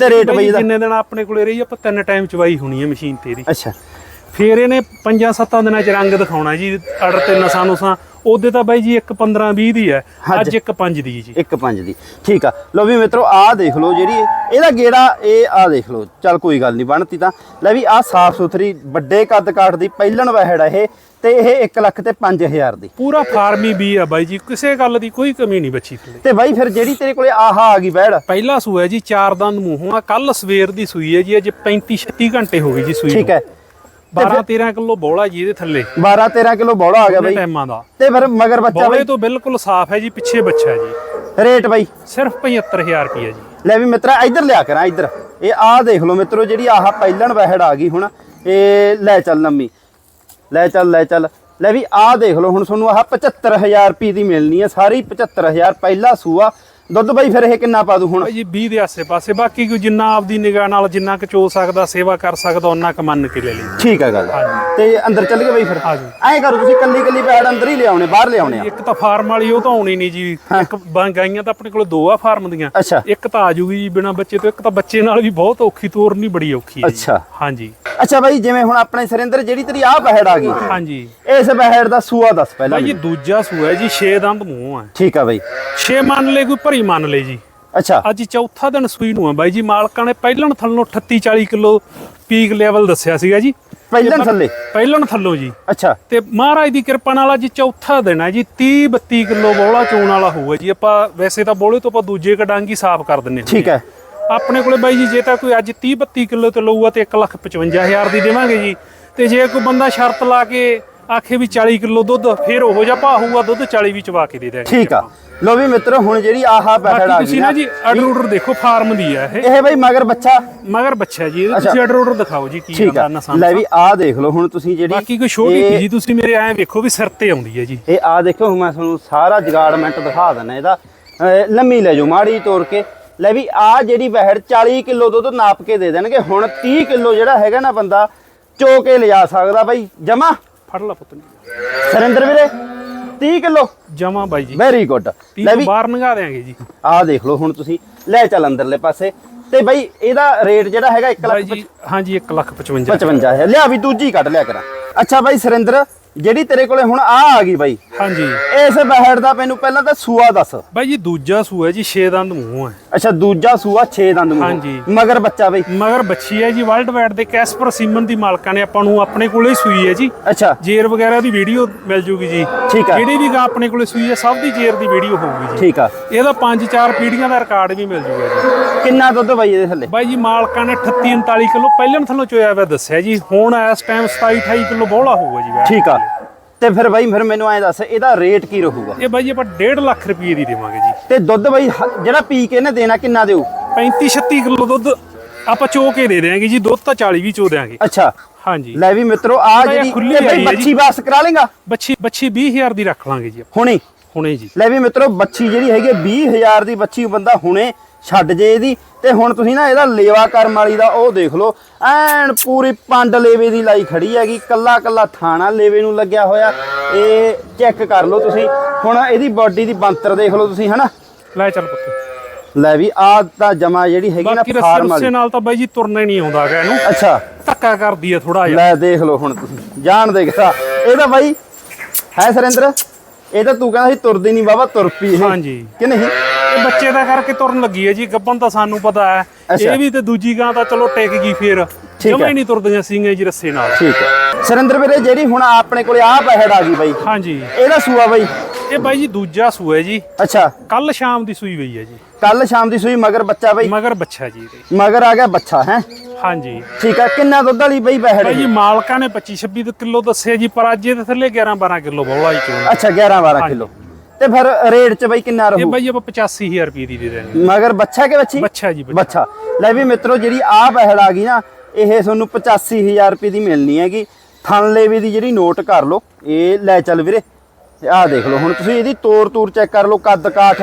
ਤੇ ਰੇਟ ਬਾਈ ਜਿੰਨੇ ਦਿਨ ਆਪਣੇ ਕੋਲੇ ਰਹੀ ਆਪਾਂ ਤਿੰਨ ਟਾਈਮ ਚਵਾਈ ਹੋਣੀ ਹੈ ਮਸ਼ੀਨ ਤੇ ਇਹਦੀ ਅੱਛਾ। ਫੇਰ ਇਹਨੇ 5-7 ਦਿਨਾਂ ਚ ਰੰਗ ਦਿਖਾਉਣਾ ਜੀ ਆਰਡਰ ਤੇ ਨਸਾਂ ਨੂਸਾਂ ਉਹਦੇ ਤਾਂ ਬਾਈ ਜੀ ਇੱਕ 15-20 ਦੀ ਹੈ। ਅੱਜ ਇੱਕ 5 ਦੀ ਜੀ। ਇੱਕ ਪੰਜ ਦੀ। ਠੀਕ ਆ। ਲਓ ਵੀ ਮਿੱਤਰੋ ਆਹ ਦੇਖ ਲਓ ਜਿਹੜੀ ਇਹ- ਇਹਦਾ ਗੇੜਾ ਇਹ ਆਹ ਦੇਖ ਲਓ। ਚੱਲ ਕੋਈ ਗੱਲ ਨਹੀਂ ਬਣਤੀ ਤਾਂ। ਲੈ ਵੀ ਆਹ ਸਾਫ਼ ਸੁਥਰੀ ਵੱਡੇ ਕੱਦ ਕਾਠ ਦੀ ਪਹਿਲਣ ਵਹਿੜ ਇਹ ਤੇ ਇਹ 1 ਲੱਖ ਤੇ 5000 ਦੀ। ਪੂਰਾ ਫਾਰਮੀ ਬੀ ਆ ਬਾਈ ਜੀ ਕਿਸੇ ਗੱਲ ਦੀ ਕੋਈ ਕਮੀ ਨਹੀਂ ਬੱਚੀ ਥੱਲੇ ਤੇ ਬਾਈ ਫਿਰ ਜਿਹੜੀ ਤੇਰੇ ਕੋਲੇ ਆਹ ਆ ਗਈ ਬਹਿੜ ਪਹਿਲਾ ਸੂਆ ਜੀ ਚਾਰ ਦੰਦ ਮੂੰਹੋਂ ਆ ਕੱਲ ਸਵੇਰ ਦੀ ਸੂਈ ਹੈ ਜੀ ਅੱਜ 35 36 ਘੰਟੇ ਹੋ ਗਏ ਜੀ ਸੂਈ ਠੀਕ ਹੈ। 12 13 ਕਿਲੋ ਬੋਲਾ ਜੀ ਇਹਦੇ ਥੱਲੇ। 12 13 ਕਿਲੋ ਬੌੜਾ ਆ ਗਿਆ ਬਾਈ। ਟਾਈਮਾਂ ਦਾ? ਤੇ ਫਿਰ ਮਗਰ ਬੱਚਾ ਬੋਲੇ ਤੋਂ ਬਿਲਕੁਲ ਸਾਫ਼ ਹੈ ਜੀ ਪਿੱਛੇ ਬੱਚਾ ਜੀ। ਰੇਟ ਬਾਈ। ਸਿਰਫ 75000 ਰੁਪਏ ਜੀ। ਲੈ ਵੀ ਮਿੱਤਰਾ ਇੱਧਰ ਲਿਆ ਕਰਾਂ ਇੱਧਰ। ਇਹ ਆਹ ਦੇਖ ਲਓ ਮਿੱਤਰੋ ਜਿਹੜੀ ਆਹ ਪਹਿਲਣ ਵਹਿੜ ਆ ਗਈ ਹੁਣ। ਇਹ ਲੈ ਚੱਲ ਨੰਮੀ ਲੈ ਚੱਲ ਲੈ ਚੱਲ। ਲੈ ਵੀ ਆਹ ਦੇਖ ਲਓ ਹੁਣ ਤੁਹਾਨੂੰ ਆਹ 75000 ਰੁਪਏ ਦੀ ਮਿਲਣੀ ਹੈ। ਸਾਰੀ 75000 ਪਹਿਲਾ ਸੂਆ। ਦੁੱਧ ਬਾਈ ਫਿਰ ਇਹ ਕਿੰਨਾ ਪਾ ਦੂ ਹੁਣ? ਭਾਈ ਜੀ 20 ਦੇ ਆਸੇ-ਪਾਸੇ ਬਾਕੀ ਕੋਈ ਜਿੰਨਾ ਆਪਦੀ ਨਿਗਾਹ ਨਾਲ ਜਿੰਨਾ ਕੁ ਚੋ ਸਕਦਾ ਸੇਵਾ ਕਰ ਸਕਦਾ ਉਹਨਾਂ ਕੁ ਮੰਨ ਕੇ ਲੈ ਲਈ ਠੀਕ ਹੈ ਗੱਲ। ਤੇ ਅੰਦਰ ਚੱਲ ਗਏ ਬਾਈ ਫਿਰ? ਹਾਂਜੀ। ਐਂ ਕਰੋ ਤੁਸੀਂ ਕੱਲੀ ਕੱਲੀ ਬੈੜ ਅੰਦਰ ਹੀ ਲਿਆਉਣੇ ਬਾਹਰ ਲਿਆਉਣੇ ਆ। ਇੱਕ ਤਾਂ ਫਾਰਮ ਵਾਲੀ ਉਹ ਤਾਂ ਆਉਣੀ ਨਹੀਂ ਜੀ। ਇੱਕ ਗਾਈਆਂ ਤਾਂ ਆਪਣੇ ਕੋਲ ਦੋ ਆ ਫਾਰਮ ਦੀਆਂ। ਇੱਕ ਤਾਂ ਆ ਜੂਗੀ ਜੀ ਬਿਨਾ ਬੱਚੇ ਤੋਂ ਇੱਕ ਤਾਂ ਬੱਚੇ ਨਾਲ ਵੀ ਬਹੁਤ ਔਖੀ ਤੋਰਨੀ ਬੜੀ ਔਖੀ ਹੈ। ਅੱਛਾ। ਹਾਂਜੀ। ਅੱਛਾ ਬਾਈ ਜਿਵੇਂ ਹੁਣ ਆਪਣੇ ਸਰਿੰਦਰ ਜਿਹੜੀ ਤੇਰੀ ਆਹ ਬਹਿੜ ਆ ਗਈ। ਹਾਂਜੀ। ਇਸ ਬਹਿੜ ਦਾ ਸੂਆ ਦੱਸ ਪਹਿਲਾਂ ਜੀ ਮੈਨੂੰ। ਦੂਜਾ ਸੂਆ ਹੈ ਜੀ 6 ਦੰਦ ਮੂੰਹ ਹੈ ਠੀਕ ਆ ਬਾਈ। 6 ਮੰਨ ਲੈ ਕੋਈ ਭਰੀ ਮੰਨ ਲੈ ਜੀ। ਅੱਛਾ। ਅੱਜ ਚੌਥਾ ਦਿਨ ਸੂਈ ਨੂੰ ਆ ਬਾਈ ਜੀ ਮਾਲਕਾਂ ਨੇ ਪਹਿਲਣ ਥੱਲੋਂ 38 40 ਕਿਲੋ ਪੀਕ ਲੈਵਲ ਦੱਸਿਆ ਸੀਗਾ ਜੀ। ਪਹਿਲਣ ਥੱਲੇ? ਪਹਿਲਣ ਥੱਲੋਂ ਜੀ। ਅੱਛਾ। ਤੇ ਮਹਾਰਾਜ ਦੀ ਕਿਰਪਾ ਨਾਲ ਅੱਜ ਚੌਥਾ ਦਿਨ ਹੈ ਜੀ 30 32 ਕਿਲੋ ਬੋਲਾ ਚੋਣ ਵਾਲਾ ਹੋਊਗਾ ਜੀ। ਆਪਾਂ ਵੈਸੇ ਤਾਂ ਬੋਲੇ ਤੋਂ ਆਪਾਂ ਦੂਜੇ ਕਡਾਂਗੀ ਸਾਫ਼ ਕਰ ਦਿੰਨੇ ਠੀਕ ਹੈ। ਆਪਣੇ ਕੋਲੇ ਬਾਈ ਜੀ ਜੇ ਤਾਂ ਕੋਈ ਅੱਜ 30 32 ਕਿਲੋ ਤੇ ਲਊਗਾ ਤੇ 155000 ਦੀ ਦੇਵਾਂਗੇ ਜੀ। ਤੇ ਜੇ ਕੋਈ ਬੰਦਾ ਸ਼ਰਤ ਲਾ ਕੇ ਆਖੇ ਵੀ 40 ਕਿਲੋ ਦੁੱਧ ਫਿਰ ਉਹੋ ਜਿਹਾ ਭਾਅ ਹੋਊਗਾ ਦੁੱਧ 40 ਵੀ ਚਵਾ ਕੇ ਦੇ ਦਿਆਂਗੇ ਠੀਕ ਆ। ਲੋ ਵੀ ਮਿੱਤਰੋ ਹੁਣ ਜਿਹੜੀ ਆਹਾ ਬਾਕੀ ਆ ਗਈ ਤੁਸੀਂ ਨਾ ਜੀ ਆਰਡਰ ਆਰਡਰ ਦੇਖੋ ਫਾਰਮ ਦੀ ਆ ਇਹ। ਇਹ ਬਈ ਮਗਰ ਬੱਚਾ। ਮਗਰ ਬੱਚਾ ਜੀ। ਤੁਸੀਂ ਆਰਡਰ ਆਰਡਰ ਦਿਖਾਓ ਜੀ ਕੀ ਠੀਕ ਆਉਂਦਾ ਆ ਨਾ ਲੈ ਵੀ ਆਹ ਦੇਖ ਲਓ ਹੁਣ ਤੁਸੀਂ ਜਿਹੜੀ ਬਾਕੀ ਕੋਈ ਇਹ- ਨਹੀਂ ਜੀ ਤੁਸੀਂ ਮੇਰੇ ਐਂ ਵੇਖੋ ਵੀ ਸਿਰ ਤੇ ਆਉਂਦੀ ਹੈ ਜੀ। ਇਹ ਆ ਦੇਖੋ ਹੁਣ ਮੈਂ ਤੁਹਾਨੂੰ ਸਾਰਾ ਜਗਾੜਮੈਂਟ ਦਿਖਾ ਦਿੰਦਾ ਇਹਦਾ। ਲੰਮੀ ਲੈ ਜਾਓ ਮਾੜੀ ਤੋੜ ਕੇ। ਲੈ ਵੀ ਆ ਜਿਹੜੀ ਵਹਿੜ 40 ਕਿਲੋ ਦੁੱਧ ਨਾਪ ਕੇ ਦੇ ਦੇਣਗੇ ਹੁਣ 30 ਕਿਲੋ ਜਿਹੜਾ ਹੈਗਾ ਨਾ ਬੰਦਾ ਚੋ ਕੇ ਲਿਜਾ ਸਕਦਾ ਬਾਈ। ਜਮਾ? ਫੜ ਲਾ ਪੁੱਤ। ਸਰਿੰਦਰ ਵੀਰੇ 30 ਕਿਲੋ? ਜਮਾ ਬਾਈ ਜੀ। ਵੈਰੀ ਗੁੱਡ 30 ਲੈ ਵੀ ਬਾਹਰ ਨੰਗਾ ਦੇਾਂਗੇ ਜੀ। ਆਹ ਦੇਖ ਲਓ ਹੁਣ ਤੁਸੀਂ। ਲੈ ਚੱਲ ਅੰਦਰਲੇ ਪਾਸੇ। ਤੇ ਬਾਈ ਇਹਦਾ ਰੇਟ ਜਿਹੜਾ ਹੈਗਾ 1 ਬਾਈ ਲੱਖ ਹਾਂਜੀ 1 ਲੱਖ 55 55 ਹੈ ਲਿਆ ਵੀ ਦੂਜੀ ਕੱਢ ਲਿਆ ਕਰਾਂ। ਅੱਛਾ ਬਾਈ ਸਰਿੰਦਰ ਜਿਹੜੀ ਤੇਰੇ ਕੋਲੇ ਹੁਣ ਆ ਆ ਗਈ ਬਾਈ। ਹਾਂਜੀ। ਇਸ ਬਹਿੜ ਦਾ ਮੈਨੂੰ ਪਹਿਲਾਂ ਤਾਂ ਸੂਆ ਦੱਸ। ਬਾਈ ਜੀ ਦੂਜਾ ਸੂਆ ਹੈ ਜੀ 6 ਦੰਦ ਮੂੰਹ ਹੈ। ਅੱਛਾ ਦੂਜਾ ਸੂਆ 6 ਦੰਦ ਮੂੰਹ। ਹਾਂਜੀ। ਮਗਰ ਬੱਚਾ ਬਈ। ਮਗਰ ਬੱਚੀ ਹੈ ਜੀ ਵਰਲਡ ਵਾਈਡ ਦੇ ਕੈਸਪਰ ਸੀਮਨ ਦੀ ਮਾਲਕਾਂ ਨੇ ਆਪਾਂ ਨੂੰ ਆਪਣੇ ਕੋਲੇ ਹੀ ਸੂਈ ਹੈ ਜੀ। ਅੱਛਾ। ਜੇਰ ਵਗੈਰਾ ਦੀ ਵੀਡੀਓ ਮਿਲ ਜੂਗੀ ਜੀ। ਠੀਕ ਆ। ਜਿਹੜੀ ਵੀ ਗਾਂ ਆਪਣੇ ਕੋਲੇ ਸੂਈ ਹੈ ਸਭ ਦੀ ਜੇਰ ਦੀ ਵੀਡੀਓ ਹੋਊਗੀ ਜੀ। ਠੀਕ ਆ। ਇਹਦਾ 5-4 ਪੀੜ੍ਹੀਆਂ ਦਾ ਰਿਕਾਰਡ ਵੀ ਮਿਲ ਜੂਗਾ ਜੀ। ਕਿੰਨਾ ਦੁੱਧ ਬਾਈ ਇਹਦੇ ਥੱਲੇ? ਬਾਈ ਜੀ ਮਾਲਕਾਂ ਨੇ 38 39 ਕਿਲੋ ਪਹਿਲਾਂ ਥੱਲੋਂ ਚੋਇਆ ਵਾ ਦੱਸਿਆ ਜੀ। ਹੁਣ ਇਸ ਟਾਈਮ 27 28 ਕਿਲੋ ਬੋਲਾ ਹੋਊਗਾ ਜੀ। ਠੀਕ ਆ। ਤੇ ਫਿਰ ਬਾਈ ਫਿਰ ਮੈਨੂੰ ਐਂ ਦੱਸ ਇਹਦਾ ਰੇਟ ਕੀ ਰਹੂਗਾ? ਇਹ ਬਾਈ ਆਪਾਂ 1.5 ਲੱਖ ਰੁਪਏ ਦੀ ਦੇਵਾਂਗੇ ਜੀ। ਤੇ ਦੁੱਧ ਬਾਈ ਹ- ਜਿਹੜਾ ਪੀ ਕੇ ਨੇ ਦੇਣਾ ਕਿੰਨਾ ਦਿਓ 35 36 ਕਿਲੋ ਦੁੱਧ ਆਪਾਂ ਚੋ ਕੇ ਦੇ ਦੇਾਂਗੇ ਜੀ ਦੁੱਧ ਤਾਂ 40 ਵੀ ਚੋ ਦੇਾਂਗੇ ਅੱਛਾ। ਹਾਂਜੀ। ਲੈ ਵੀ ਮਿੱਤਰੋ ਆ ਇਹ ਜਿਹੜੀ ਖੁੱਲੀ ਇਹ ਬਾਈ ਆਈ ਹੈ ਜੀ। ਬੱਚੀ ਵਾਸ ਕਰਾ ਲੇਗਾ? ਬੱਚੀ ਬੱਚੀ 20000 ਦੀ ਰੱਖ ਲਾਂਗੇ ਜੀ ਹੁਣੀ? ਹੁਣੇ ਜੀ। ਲੈ ਵੀ ਮਿੱਤਰੋ ਬੱਚੀ ਜਿਹੜੀ ਹੈਗੀ 20000 ਦੀ ਬੱਚੀ ਬੰਦਾ ਹੁਣੇ ਛੱਡ ਜੇ ਇਹਦੀ ਤੇ ਹੁਣ ਤੁਸੀਂ ਨਾ ਇਹਦਾ ਲੇਵਾ ਕਰਮ ਵਾਲੀ ਦਾ ਉਹ ਦੇਖ ਲਓ। ਐਨ ਪੂਰੀ ਪੰਡ ਲੇਵੇ ਦੀ ਲਾਈ ਖੜੀ ਹੈਗੀ ਕੱਲਾ ਕੱਲਾ ਥਾਣਾ ਲੇਵੇ ਨੂੰ ਲੱਗਿਆ ਹੋਇਆ। ਇਹ ਚੈੱਕ ਕਰ ਲਓ ਤੁਸੀਂ। ਹੁਣ ਇਹਦੀ ਬਾਡੀ ਦੀ ਬੰਤਰ ਦੇਖ ਲਓ ਤੁਸੀਂ ਹਨਾ? ਲੈ ਚੱਲ ਪੁੱਤ। ਲੈ ਵੀ ਆ ਤਾਂ ਜਮਾ ਜਿਹੜੀ ਹੈਗੀ ਨਾ ਫਾਰਮ ਵਾਲੀ। ਨਾਲ ਤਾਂ ਬਾਈ ਜੀ ਤੁਰਨਾ ਹੀ ਨਹੀਂ ਆਉਂਦਾ ਹੈਗਾ ਇਹਨੂੰ। ਅੱਛਾ। ਧੱਕਾ ਕਰਦੀ ਆ ਥੋੜਾ ਜਿਹਾ। ਲੈ ਦੇਖ ਲਓ ਹੁਣ ਤੁਸੀਂ। ਜਾਣ ਦੇ ਕਿਸਾ ਇਹ ਤਾਂ ਬਾਈ ਹੈ ਸਰਿੰਦਰ? ਇਹ ਤਾਂ ਤੂੰ ਕਹਿੰਦਾ ਸੀ ਤੁਰਦੀ ਨਹੀਂ ਬਾਬਾ ਤੁਰ ਪਈ ਇਹ। ਹਾਂਜੀ। ਕਿ ਨਹੀਂ? ਇਹ ਬੱਚੇ ਦਾ ਕਰਕੇ ਤੁਰਨ ਲੱਗੀ ਹੈ ਜੀ ਗੱਬਨ ਤਾਂ ਸਾਨੂੰ ਪਤਾ ਹੈ। ਇਹ ਵੀ ਤੇ ਦੂਜੀ ਗਾਂ ਤਾਂ ਚਲੋ ਟਿਕ ਗਈ ਫੇਰ। ਜਮਾ ਨਹੀਂ ਤੁਰਦੀਆਂ ਸੀਗੀਆਂ ਜੀ ਰੱਸੇ ਨਾਲ। ਠੀਕ ਹੈ। ਸਰਿੰਦਰ ਵੀਰੇ ਜਿਹੜੀ ਹੁਣ ਆਪਣੇ ਕੋਲੇ ਆ ਪਹਿੜ ਆ ਗਈ ਬਾਈ। ਹਾਂਜੀ। ਇਹਦਾ ਸੂਆ ਬਾਈ? ਇਹ ਬਾਈ ਜੀ ਦੂਜਾ ਸੂਆ ਹੈ ਜੀ। ਅੱਛਾ। ਕੱਲ ਸ਼ਾਮ ਦੀ ਸੂਈ ਹੋਈ ਹੈ ਜੀ। ਕੱਲ ਸ਼ਾਮ ਦੀ ਸੂਈ ਮਗਰ ਬੱਚਾ ਬਾਈ? ਮਗਰ ਬੱਚਾ ਜੀ ਮਗਰ ਆ ਗਿਆ ਬੱਚਾ ਹੈ? ਹਾਂਜੀ। ਠੀਕ ਹੈ ਕਿੰਨਾ ਦੁੱਧ ਵਾਲੀ ਬਈ ਪਹਿੜ ਬਾਈ ਜੀ ਮਾਲਕਾਂ ਨੇ 25 26 ਕਿਲੋ ਦੱਸਿਆ ਜੀ ਪਰ ਅੱਜ ਇਹਦੇ ਥੱਲੇ 11 12 ਕਿਲੋ ਬੋਲਾ ਹੀ ਚੋਂ। ਅੱਛਾ 11 12 ਕਿਲੋ। ਤੇ ਫਿਰ ਰੇਟ ਚ ਬਈ ਕਿੰਨਾ ਇਹ ਰਹੂ? ਬਾਈ ਆਪਾਂ 85000 ਰੁਪਏ ਦੀ ਦੇ ਦੇਣਗੇ ਮਗਰ ਬੱਚਾ ਕਿ ਬੱਚੀ? ਬੱਚਾ ਜੀ ਬੱਚਾ। ਲੈ ਵੀ ਮਿੱਤਰੋ ਜਿਹੜੀ ਆ ਪਹਿੜ ਆ ਗਈ ਨਾ ਇਹ ਤੁਹਾਨੂੰ 85000 ਰੁਪਏ ਦੀ ਮਿਲਣੀ ਹੈਗੀ। ਥਣ ਲੇਵੇ ਦੀ ਜਿਹੜੀ ਨੋਟ ਕਰ ਲਓ। ਇਹ ਲੈ ਚੱਲ ਵੀਰੇ ਆਹ ਦੇਖ ਲਓ। ਹੁਣ ਤੁਸੀਂ ਇਹਦੀ ਤੋਰ ਤੂਰ ਚੈੱਕ ਕਰ ਲਓ ਕੱਦ ਕਾਠ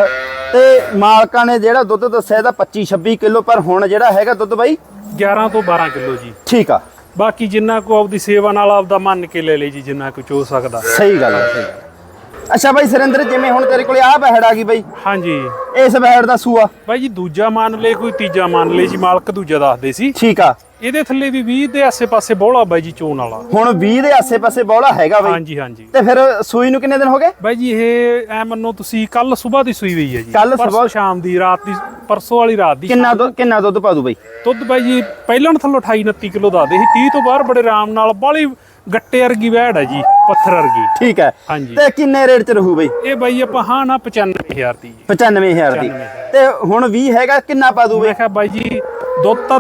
ਤੇ ਮਾਲਕਾਂ ਨੇ ਜਿਹੜਾ ਦੁੱਧ ਦੱਸਿਆ ਇਹਦਾ 25 26 ਕਿਲੋ ਪਰ ਹੁਣ ਜਿਹੜਾ ਹੈਗਾ ਦੁੱਧ ਬਾਈ? 11 ਤੋਂ 12 ਕਿਲੋ ਜੀ। ਠੀਕ ਆ। ਬਾਕੀ ਜਿੰਨਾ ਕੋ ਆਪਦੀ ਸੇਵਾ ਨਾਲ ਆਪਦਾ ਮੰਨ ਕੇ ਲੈ ਲਈ ਜੀ ਜਿੰਨਾ ਕੁ ਚੋ ਸਕਦਾ। ਸਹੀ ਗੱਲ ਹੈ ਸਹੀ ਗੱਲ। ਅੱਛਾ ਬਾਈ ਸੁਰਿੰਦਰ ਜਿਵੇਂ ਹੁਣ ਤੇਰੇ ਕੋਲੇ ਆ ਬਹਿੜ ਆ ਗਈ ਬਾਈ। ਹਾਂਜੀ। ਇਸ ਬਹਿੜ ਦਾ ਸੂਆ। ਬਾਈ ਜੀ ਦੂਜਾ ਮੰਨ ਲਏ ਕੋਈ ਤੀਜਾ ਮੰਨ ਲਏ ਜੀ ਮਾਲਕ ਦੂਜਾ ਦੱਸਦੇ ਸੀ। ਠੀਕ ਆ। ਇਹਦੇ ਥੱਲੇ ਵੀ 20 ਦੇ ਆਸੇ-ਪਾਸੇ ਬੋਲਾ ਬਾਈ ਜੀ ਚੋਣ ਵਾਲਾ। ਹੁਣ 20 ਦੇ ਆਸੇ-ਪਾਸੇ ਬੌਲਾ ਹੈਗਾ ਬਾਈ? ਹਾਂਜੀ ਹਾਂਜੀ। ਤੇ ਫਿਰ ਸੂਈ ਨੂੰ ਕਿੰਨੇ ਦਿਨ ਹੋ ਗਏ? ਬਾਈ ਜੀ ਇਹ ਐ ਮੰਨੋ ਤੁਸੀਂ ਕੱਲ ਸਵੇਰ ਦੀ ਸੂਈ ਹੋਈ ਹੈ ਜੀ। ਪਰਸੋਂ ਸੁਬਾਹ- ਸ਼ਾਮ ਦੀ ਰਾਤ ਦੀ ਪਰਸੋਂ ਵਾਲੀ ਰਾਤ ਦੀ ਕਿੰਨਾ ਦੁੱਧ ਕਿੰਨਾ ਦੁੱਧ ਪਾ ਦੂ ਬਾਈ? ਦੁੱਧ ਬਾਈ ਜੀ ਪਹਿਲਾਂ ਥੱਲੋਂ 28 29 ਕਿਲੋ ਦੱਸਦੇ ਸੀ। 30 ਤੋਂ ਬਾਹਰ ਬੜੇ ਆਰਾਮ ਨਾਲ ਬਾਲੀ ਗੱਟੇ ਵਰਗੀ ਵਹਿੜ ਹੈ ਜੀ ਪੱਥਰ ਵਰਗੀ। ਠੀਕ ਹੈ। ਤੇ ਕਿੰਨੇ ਰੇਟ ਚ ਰਹੂ ਬਾਈ? ਇਹ ਬਾਈ ਆਪਾਂ ਹਾਂ ਨਾ 95000 ਦੀ ਜੀ। 95000 ਦੀ। 95,000 ਤੇ ਹੁਣ 20 ਹੈਗਾ ਕਿੰਨਾ ਪਾ ਦੂ ਬਾਈ? ਮੈਂ ਕਿਹਾ ਬਾਈ ਜੀ ਦੁੱਧ ਤਾਂ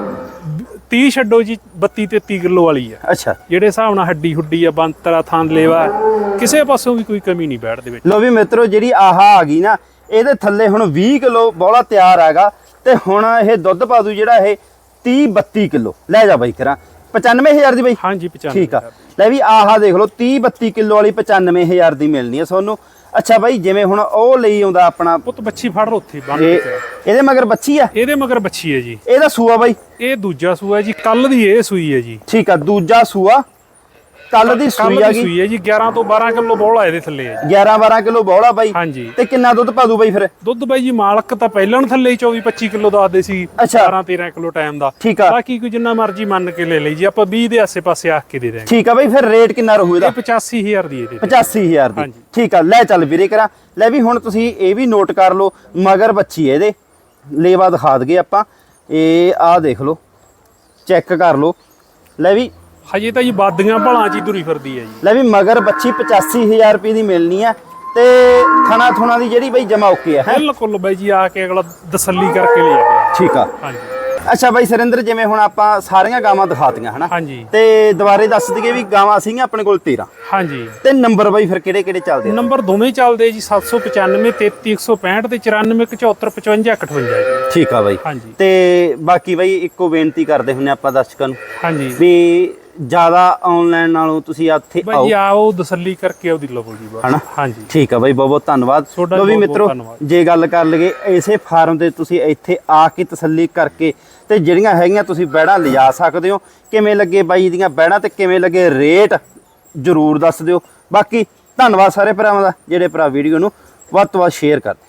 30 ਛੱਡੋ ਜੀ 32 33 ਕਿਲੋ ਵਾਲੀ ਆ। ਅੱਛਾ। ਜਿਹੜੇ ਹਿਸਾਬ ਨਾਲ ਹੱਡੀ ਹੁੱਡੀ ਆ ਬੰਤਰਾ ਥਾਂ ਲੇਵਾ ਕਿਸੇ ਪਾਸੋਂ ਵੀ ਕੋਈ ਕਮੀ ਨਹੀਂ ਬੈਠ ਦੇ ਵਿੱਚ। ਲੋ ਵੀ ਮਿੱਤਰੋ ਜਿਹੜੀ ਆਹਾ ਆ ਗਈ ਨਾ ਇਹਦੇ ਥੱਲੇ ਹੁਣ 20 ਕਿਲੋ ਬੌਲਾ ਤਿਆਰ ਹੈਗਾ ਤੇ ਹੁਣ ਇਹ ਦੁੱਧ ਪਾ ਦੂ ਜਿਹੜਾ ਇਹ 30 32 ਕਿਲੋ। ਲੈ ਜਾ ਬਾਈ ਕਰਾਂ। 95000 ਦੀ ਬਾਈ? ਹਾਂਜੀ 95 ਠੀਕ ਆ। ਲੈ ਵੀ ਆਹਾ ਦੇਖ ਲਓ 30 32 ਕਿਲੋ ਵਾਲੀ 95000 ਦੀ ਮਿਲਣੀ ਹੈ ਤੁਹਾਨੂੰ। ਅੱਛਾ ਬਾਈ ਜਿਵੇਂ ਹੁਣ ਉਹ ਲਈ ਆਉਂਦਾ ਆਪਣਾ। ਪੁੱਤ ਬੱਚੀ ਫੜ ਲਓ ਉੱਥੇ ਬੰਨ ਇਹ ਕੇ ਇਹਦੇ ਮਗਰ ਬੱਚੀ ਆ? ਇਹਦੇ ਮਗਰ ਬੱਚੀ ਹੈ ਜੀ। ਇਹਦਾ ਸੂਆ ਬਾਈ? ਇਹ ਦੂਜਾ ਸੂਆ ਜੀ ਕੱਲ ਦੀ ਇਹ ਸੂਈ ਹੈ ਜੀ। ਠੀਕ ਆ ਦੂਜਾ ਸੂਆ। ਕੱਲ ਦੀ ਸੂਈ ਆ ਗਈ। ਸੂਈ ਹੈ ਜੀ 11 ਤੋਂ 12 ਕਿਲੋ ਬੋਲਾ ਇਹਦੇ ਥੱਲੇ ਹੈ ਜੀ। 11 12 ਕਿਲੋ ਬੌਲਾ ਬਾਈ। ਹਾਂਜੀ। ਤੇ ਕਿੰਨਾ ਦੁੱਧ ਪਾ ਦੂ ਬਾਈ ਫਿਰ? ਦੁੱਧ ਬਾਈ ਜੀ ਮਾਲਕ ਤਾਂ ਪਹਿਲਾਂ ਥੱਲੇ ਹੀ 24 25 ਕਿਲੋ ਦੱਸਦੇ ਸੀ ਅੱਛਾ। 12 13 ਕਿਲੋ ਟਾਈਮ ਦਾ। ਠੀਕ ਆ। ਬਾਕੀ ਕੋਈ ਜਿੰਨਾ ਮਰਜ਼ੀ ਮੰਨ ਕੇ ਲੈ ਲਈ ਜੀ ਆਪਾਂ 20 ਦੇ ਆਸੇ-ਪਾਸੇ ਆਖ ਕੇ ਦੇ ਦੇਾਂਗੇ ਠੀਕ ਆ ਬਾਈ ਫਿਰ ਰੇਟ ਕਿੰਨਾ ਰਹੂ ਇਹਦਾ? ਇਹ 85000 ਦੀ ਇਹਦੇ 85000 ਦੀ। ਠੀਕ ਆ ਲੈ ਚੱਲ ਵੀਰੇ ਕਰਾਂ। ਲੈ ਵੀ ਹੁਣ ਤੁਸੀਂ ਇਹ ਵੀ ਨੋਟ ਕਰ ਲਓ ਮਗਰ ਬੱਚੀ ਹੈ ਇਹਦੇ। ਲੇਵਾ ਦਿਖਾ ਦਗੇ ਆਪਾਂ। ਇਹ ਆਹ ਦੇਖ ਲਓ। ਚੈੱਕ ਕਰ ਲਓ। ਲੈ ਵੀ ਹਜੇ ਤਾਂ ਜੀ ਬਾਦੀਆਂ ਭਲਾਂ ਚ ਹੀ ਤੁਰੀ ਫਿਰਦੀ ਹੈ ਜੀ। ਲੈ ਵੀ ਮਗਰ ਬੱਚੀ 85000 ਰੁਪਏ ਦੀ ਮਿਲਣੀ ਆ ਤੇ ਥਣਾ ਥੁਣਾ ਦੀ ਜਿਹੜੀ ਬਈ ਜਮਾ ਓਕੇ ਆ ਹੈ? ਬਿਲਕੁਲ ਬਾਈ ਜੀ ਆ ਕੇ ਅਗਲਾ ਤਸੱਲੀ ਕਰਕੇ ਲੈ ਜਾਵੇ ਠੀਕ ਆ। ਹਾਂਜੀ। ਅੱਛਾ ਬਾਈ ਸੁਰਿੰਦਰ ਜਿਵੇਂ ਹੁਣ ਆਪਾਂ ਸਾਰੀਆਂ ਗਾਵਾਂ ਦਿਖਾਤੀਆਂ ਹਨਾ? ਹਾਂਜੀ। ਤੇ ਦੁਬਾਰੇ ਦੱਸ ਦਈਏ ਵੀ ਗਾਵਾਂ ਸੀਗੀਆਂ ਆਪਣੇ ਕੋਲ 13 ਹਾਂਜੀ। ਤੇ ਨੰਬਰ ਬਾਈ ਫਿਰ ਕਿਹੜੇ ਕਿਹੜੇ ਚੱਲਦੇ ਆ? ਨੰਬਰ ਦੋਵੇਂ ਚੱਲਦੇ ਜੀ 795 33165 ਤੇ 9475 ਜੀ। ਠੀਕ ਆ ਬਾਈ। ਹਾਂਜੀ। ਤੇ ਬਾਕੀ ਬਾਈ ਇੱਕੋ ਬੇਨਤੀ ਕਰਦੇ ਹੁੰਨੇ ਆਪਾਂ ਦਰਸ਼ਕਾਂ ਨੂੰ ਹਾਂਜੀ। ਵੀ ਜ਼ਿਆਦਾ ਆਨਲਾਈਨ ਨਾਲੋਂ ਤੁਸੀਂ ਇੱਥੇ ਆਓ ਬਾਈ ਆਓ। ਤਸੱਲੀ ਕਰਕੇ ਉਹਦੀ ਲਵੋ ਜੀ ਬਸ। ਹਨਾ? ਹਾਂਜੀ। ਠੀਕ ਆ ਬਾਈ ਬਹੁਤ ਬਹੁਤ ਧੰਨਵਾਦ। ਤੁਹਾਡਾ ਵੀ ਮਿੱਤਰੋ ਧੰਨਵਾਦ। ਜੇ ਗੱਲ ਕਰ ਲਈਏ ਇਸੇ ਫਾਰਮ ਤੇ ਤੁਸੀਂ ਇੱਥੇ ਆ ਕੇ ਤਸੱਲੀ ਕਰਕੇ ਤੇ ਜਿਹੜੀਆਂ ਹੈਗੀਆਂ ਤੁਸੀਂ ਬੈੜਾਂ ਲਿਜਾ ਸਕਦੇ ਹੋ। ਕਿਵੇਂ ਲੱਗੇ ਬਾਈ ਦੀਆਂ ਬੈੜਾਂ ਤੇ ਕਿਵੇਂ ਲੱਗੇ ਰੇਟ ਜਰੂਰ ਦੱਸ ਦਿਓ। ਬਾਕੀ ਧੰਨਵਾਦ ਸਾਰੇ ਭਰਾਵਾਂ ਦਾ ਜਿਹੜੇ ਭਰਾ ਵੀਡੀਓ ਨੂੰ ਵੱਧ ਤੋਂ ਵੱਧ ਸ਼ੇਅਰ ਕਰਦੇ।